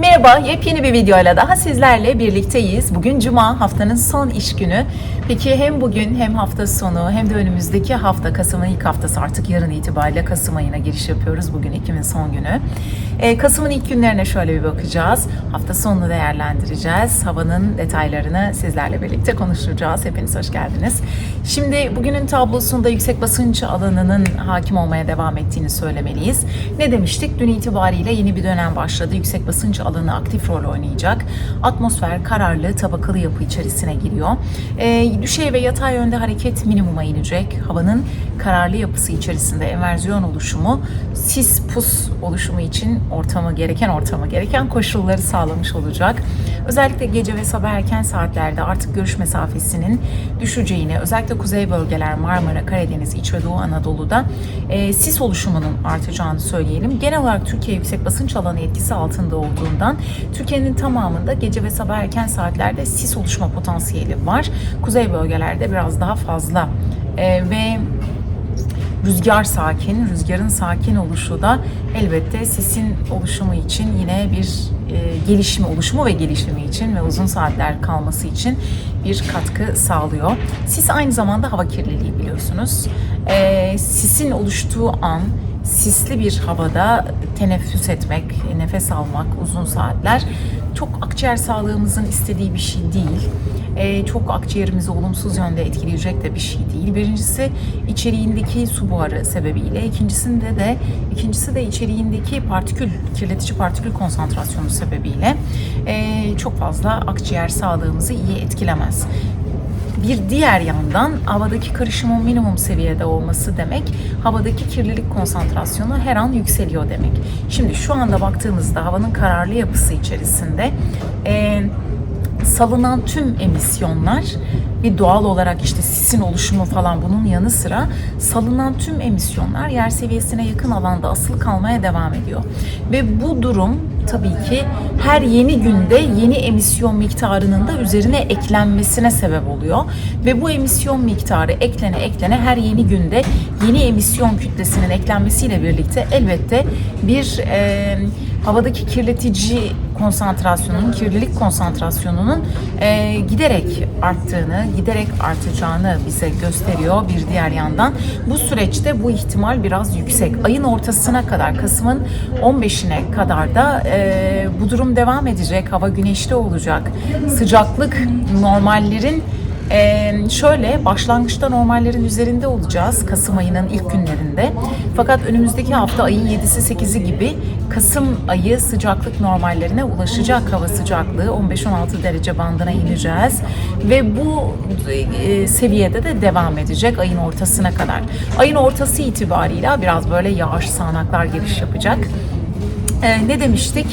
Merhaba, yepyeni bir videoyla daha sizlerle birlikteyiz. Bugün Cuma, haftanın son iş günü. Peki hem bugün hem hafta sonu hem de önümüzdeki hafta, Kasım'ın ilk haftası artık yarın itibariyle Kasım ayına giriş yapıyoruz. Bugün Ekim'in son günü. Ee, Kasım'ın ilk günlerine şöyle bir bakacağız. Hafta sonunu değerlendireceğiz. Havanın detaylarını sizlerle birlikte konuşacağız. Hepiniz hoş geldiniz. Şimdi bugünün tablosunda yüksek basınç alanının hakim olmaya devam ettiğini söylemeliyiz. Ne demiştik? Dün itibariyle yeni bir dönem başladı. Yüksek basınç alanı aktif rol oynayacak. Atmosfer kararlı, tabakalı yapı içerisine giriyor. Ee, düşey ve yatay yönde hareket minimuma inecek. Havanın kararlı yapısı içerisinde enversiyon oluşumu, sis pus oluşumu için ortamı gereken ortamı gereken koşulları sağlamış olacak. Özellikle gece ve sabah erken saatlerde artık görüş mesafesinin düşeceğini, özellikle kuzey bölgeler Marmara, Karadeniz, İç ve Doğu Anadolu'da e, sis oluşumunun artacağını söyleyelim. Genel olarak Türkiye yüksek basınç alanı etkisi altında olduğundan Türkiye'nin tamamında gece ve sabah erken saatlerde sis oluşma potansiyeli var. Kuzey bölgelerde biraz daha fazla. E, ve rüzgar sakin, rüzgarın sakin oluşu da elbette sisin oluşumu için yine bir gelişimi, oluşumu ve gelişimi için ve uzun saatler kalması için bir katkı sağlıyor. Sis aynı zamanda hava kirliliği biliyorsunuz. E, sisin oluştuğu an sisli bir havada teneffüs etmek, nefes almak uzun saatler çok akciğer sağlığımızın istediği bir şey değil. Ee, çok akciğerimizi olumsuz yönde etkileyecek de bir şey değil. Birincisi içeriğindeki su buharı sebebiyle, ikincisinde de ikincisi de içeriğindeki partikül kirletici partikül konsantrasyonu sebebiyle ee, çok fazla akciğer sağlığımızı iyi etkilemez. Bir diğer yandan havadaki karışımın minimum seviyede olması demek havadaki kirlilik konsantrasyonu her an yükseliyor demek. Şimdi şu anda baktığımızda havanın kararlı yapısı içerisinde e, salınan tüm emisyonlar bir doğal olarak işte sisin oluşumu falan bunun yanı sıra salınan tüm emisyonlar yer seviyesine yakın alanda asılı kalmaya devam ediyor. Ve bu durum tabii ki her yeni günde yeni emisyon miktarının da üzerine eklenmesine sebep oluyor. Ve bu emisyon miktarı eklene eklene her yeni günde yeni emisyon kütlesinin eklenmesiyle birlikte elbette bir e, havadaki kirletici konsantrasyonunun, kirlilik konsantrasyonunun e, giderek arttığını, giderek artacağını bize gösteriyor bir diğer yandan. Bu süreçte bu ihtimal biraz yüksek. Ayın ortasına kadar, Kasım'ın 15'ine kadar da e, bu durum devam edecek. Hava güneşli olacak. Sıcaklık normallerin ee, şöyle başlangıçta normallerin üzerinde olacağız Kasım ayının ilk günlerinde. Fakat önümüzdeki hafta ayın 7'si 8'i gibi Kasım ayı sıcaklık normallerine ulaşacak hava sıcaklığı 15-16 derece bandına ineceğiz ve bu e, seviyede de devam edecek ayın ortasına kadar. Ayın ortası itibarıyla biraz böyle yağış sağanaklar giriş yapacak. Ee, ne demiştik?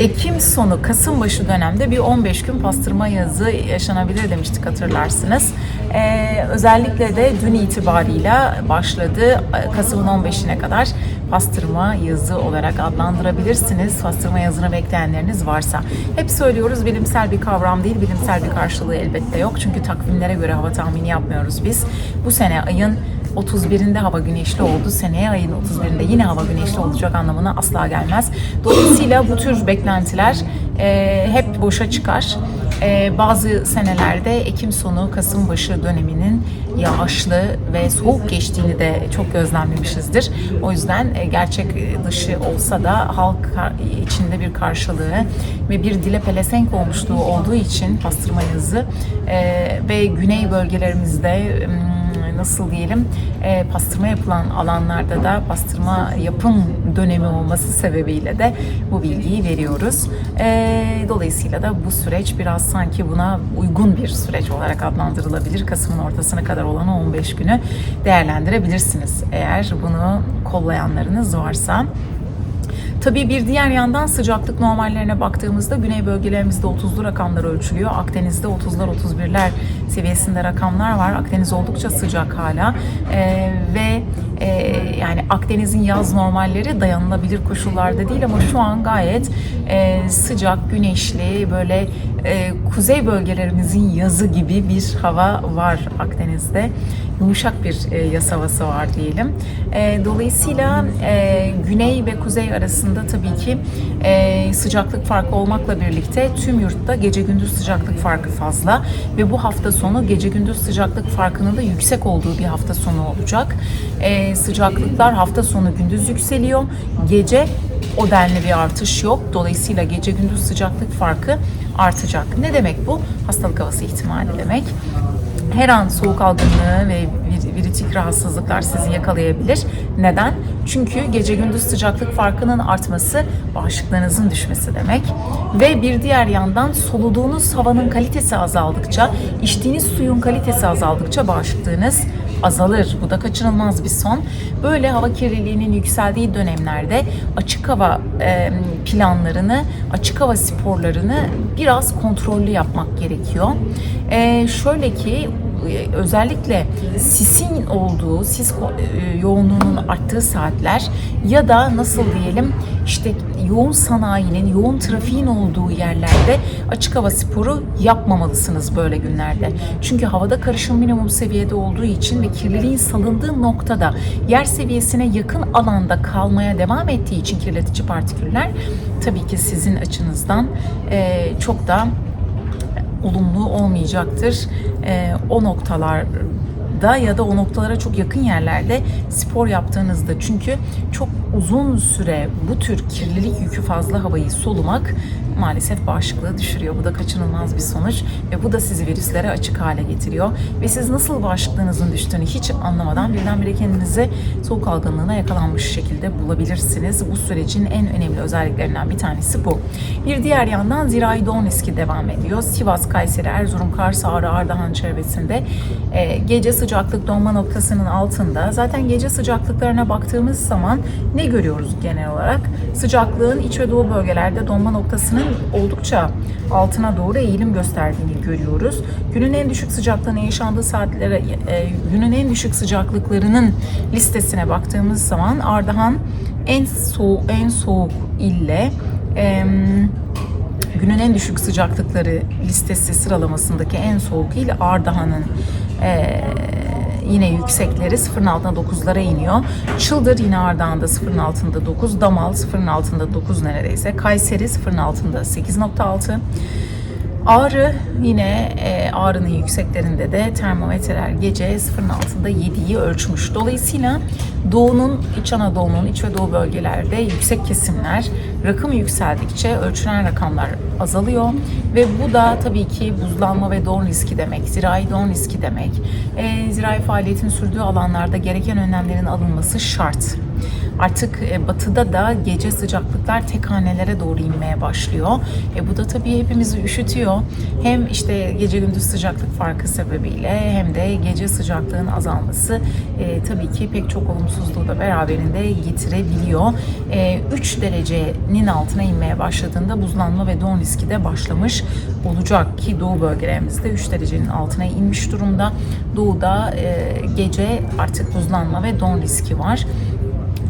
Ekim sonu Kasım başı dönemde bir 15 gün pastırma yazı yaşanabilir demiştik hatırlarsınız. Ee, özellikle de dün itibarıyla başladı Kasım'ın 15'ine kadar pastırma yazı olarak adlandırabilirsiniz. Pastırma yazını bekleyenleriniz varsa. Hep söylüyoruz bilimsel bir kavram değil, bilimsel bir karşılığı elbette yok. Çünkü takvimlere göre hava tahmini yapmıyoruz biz. Bu sene ayın 31'inde hava güneşli oldu. Seneye ayın 31'inde yine hava güneşli olacak anlamına asla gelmez. Dolayısıyla bu tür beklentiler e, hep boşa çıkar. E, bazı senelerde Ekim sonu Kasım başı döneminin yağışlı ve soğuk geçtiğini de çok gözlemlemişizdir. O yüzden e, gerçek dışı olsa da halk içinde bir karşılığı ve bir dile pelesenk olmuşluğu olduğu için pastırma yazı e, ve güney bölgelerimizde nasıl diyelim e, pastırma yapılan alanlarda da pastırma yapım dönemi olması sebebiyle de bu bilgiyi veriyoruz. E, dolayısıyla da bu süreç biraz sanki buna uygun bir süreç olarak adlandırılabilir. Kasım'ın ortasına kadar olan 15 günü değerlendirebilirsiniz eğer bunu kollayanlarınız varsa. Tabii bir diğer yandan sıcaklık normallerine baktığımızda güney bölgelerimizde 30'lu rakamlar ölçülüyor. Akdeniz'de 30'lar 31'ler seviyesinde rakamlar var. Akdeniz oldukça sıcak hala ee, ve e, yani Akdeniz'in yaz normalleri dayanılabilir koşullarda değil ama şu an gayet e, sıcak, güneşli, böyle e, kuzey bölgelerimizin yazı gibi bir hava var Akdeniz'de. Yumuşak bir e, yaz havası var diyelim. E, dolayısıyla e, güney ve kuzey arasında tabii ki e, sıcaklık farkı olmakla birlikte tüm yurtta gece gündüz sıcaklık farkı fazla ve bu hafta sonu gece gündüz sıcaklık farkının da yüksek olduğu bir hafta sonu olacak. E, sıcaklıklar hafta sonu gündüz yükseliyor. Gece o denli bir artış yok. Dolayısıyla gece gündüz sıcaklık farkı artacak. Ne demek bu? Hastalık havası ihtimali demek. Her an soğuk algınlığı ve vir- virütik rahatsızlıklar sizi yakalayabilir. Neden? Çünkü gece gündüz sıcaklık farkının artması bağışıklığınızın düşmesi demek. Ve bir diğer yandan soluduğunuz havanın kalitesi azaldıkça, içtiğiniz suyun kalitesi azaldıkça bağışıklığınız azalır. Bu da kaçınılmaz bir son. Böyle hava kirliliğinin yükseldiği dönemlerde açık hava e, planlarını, açık hava sporlarını biraz kontrollü yapmak gerekiyor. E, şöyle ki özellikle sisin olduğu, sis e, yoğunluğunun arttığı saatler ya da nasıl diyelim işte yoğun sanayinin, yoğun trafiğin olduğu yerlerde açık hava sporu yapmamalısınız böyle günlerde. Çünkü havada karışım minimum seviyede olduğu için ve kirliliğin salındığı noktada yer seviyesine yakın alanda kalmaya devam ettiği için kirletici partiküller tabii ki sizin açınızdan e, çok da olumlu olmayacaktır. Ee, o noktalarda ya da o noktalara çok yakın yerlerde spor yaptığınızda çünkü çok uzun süre bu tür kirlilik yükü fazla havayı solumak maalesef bağışıklığı düşürüyor. Bu da kaçınılmaz bir sonuç ve bu da sizi virüslere açık hale getiriyor. Ve siz nasıl bağışıklığınızın düştüğünü hiç anlamadan birdenbire kendinizi soğuk algınlığına yakalanmış şekilde bulabilirsiniz. Bu sürecin en önemli özelliklerinden bir tanesi bu. Bir diğer yandan zirai don riski devam ediyor. Sivas, Kayseri, Erzurum, Kars, Ağrı, Ardahan çevresinde e, gece sıcaklık donma noktasının altında. Zaten gece sıcaklıklarına baktığımız zaman ne görüyoruz genel olarak? Sıcaklığın iç ve doğu bölgelerde donma noktasının oldukça altına doğru eğilim gösterdiğini görüyoruz. Günün en düşük sıcaklığının yaşandığı saatlere, e, günün en düşük sıcaklıklarının listesine baktığımız zaman Ardahan en soğuk en soğuk ille em, günün en düşük sıcaklıkları listesi sıralamasındaki en soğuk il Ardahan'ın eee, yine yüksekleri sıfırın altına 9'lara iniyor. Çıldır yine Ardahan'da sıfırın altında 9, Damal sıfırın altında 9 neredeyse. Kayseri sıfırın altında 8.6. Ağrı yine e, Ağrı'nın yükseklerinde de termometreler gece sıfırın altında 7'yi ölçmüş. Dolayısıyla Doğu'nun, İç Anadolu'nun iç ve doğu bölgelerde yüksek kesimler rakım yükseldikçe ölçülen rakamlar azalıyor ve bu da tabii ki buzlanma ve don riski demek, zirai don riski demek. E, zirai faaliyetin sürdüğü alanlarda gereken önlemlerin alınması şart. Artık e, batıda da gece sıcaklıklar tek hanelere doğru inmeye başlıyor. E, bu da tabii hepimizi üşütüyor. Hem işte gece gündüz sıcaklık farkı sebebiyle hem de gece sıcaklığın azalması e, tabii ki pek çok olumsuzluğu da beraberinde getirebiliyor. E, 3 derecenin altına inmeye başladığında buzlanma ve don riski de başlamış olacak ki doğu bölgelerimizde 3 derecenin altına inmiş durumda. Doğuda e, gece artık buzlanma ve don riski var.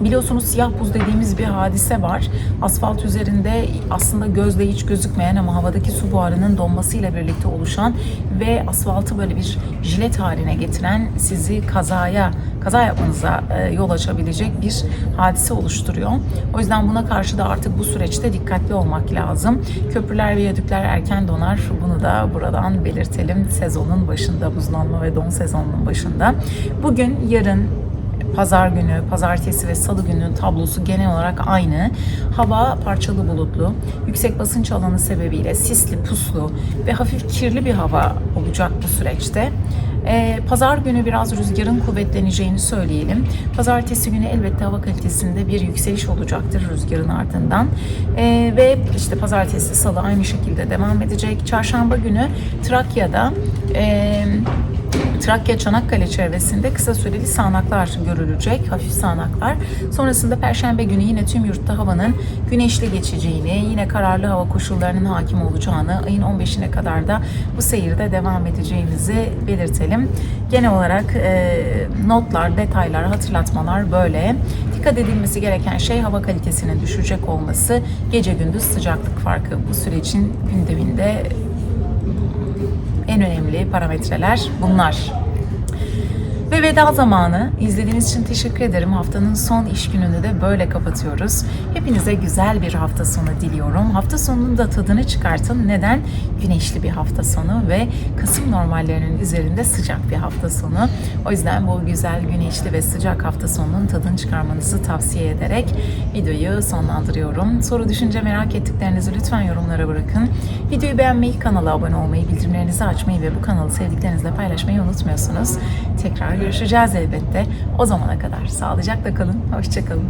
Biliyorsunuz siyah buz dediğimiz bir hadise var. Asfalt üzerinde aslında gözle hiç gözükmeyen ama havadaki su buharının donmasıyla birlikte oluşan ve asfaltı böyle bir jilet haline getiren sizi kazaya kaza yapmanıza e, yol açabilecek bir hadise oluşturuyor. O yüzden buna karşı da artık bu süreçte dikkatli olmak lazım. Köprüler ve viyadükler erken donar. Bunu da buradan belirtelim. Sezonun başında, buzlanma ve don sezonunun başında. Bugün, yarın Pazar günü, pazartesi ve salı gününün tablosu genel olarak aynı. Hava parçalı bulutlu, yüksek basınç alanı sebebiyle sisli, puslu ve hafif kirli bir hava olacak bu süreçte. Ee, Pazar günü biraz rüzgarın kuvvetleneceğini söyleyelim. Pazartesi günü elbette hava kalitesinde bir yükseliş olacaktır rüzgarın ardından. Ee, ve işte pazartesi, salı aynı şekilde devam edecek. Çarşamba günü Trakya'da e, Trakya Çanakkale çevresinde kısa süreli sağanaklar görülecek, hafif sağanaklar. Sonrasında Perşembe günü yine tüm yurtta havanın güneşli geçeceğini, yine kararlı hava koşullarının hakim olacağını, ayın 15'ine kadar da bu seyirde devam edeceğimizi belirtelim. Genel olarak e, notlar, detaylar, hatırlatmalar böyle. Dikkat edilmesi gereken şey hava kalitesinin düşecek olması, gece gündüz sıcaklık farkı bu sürecin gündeminde parametreler bunlar. Ve veda zamanı. İzlediğiniz için teşekkür ederim. Haftanın son iş gününü de böyle kapatıyoruz. Hepinize güzel bir hafta sonu diliyorum. Hafta sonunun da tadını çıkartın. Neden? Güneşli bir hafta sonu ve Kasım normallerinin üzerinde sıcak bir hafta sonu. O yüzden bu güzel güneşli ve sıcak hafta sonunun tadını çıkarmanızı tavsiye ederek videoyu sonlandırıyorum. Soru, düşünce, merak ettiklerinizi lütfen yorumlara bırakın. Videoyu beğenmeyi, kanala abone olmayı, bildirimlerinizi açmayı ve bu kanalı sevdiklerinizle paylaşmayı unutmuyorsunuz. Tekrar görüşeceğiz elbette. O zamana kadar sağlıcakla kalın, hoşçakalın.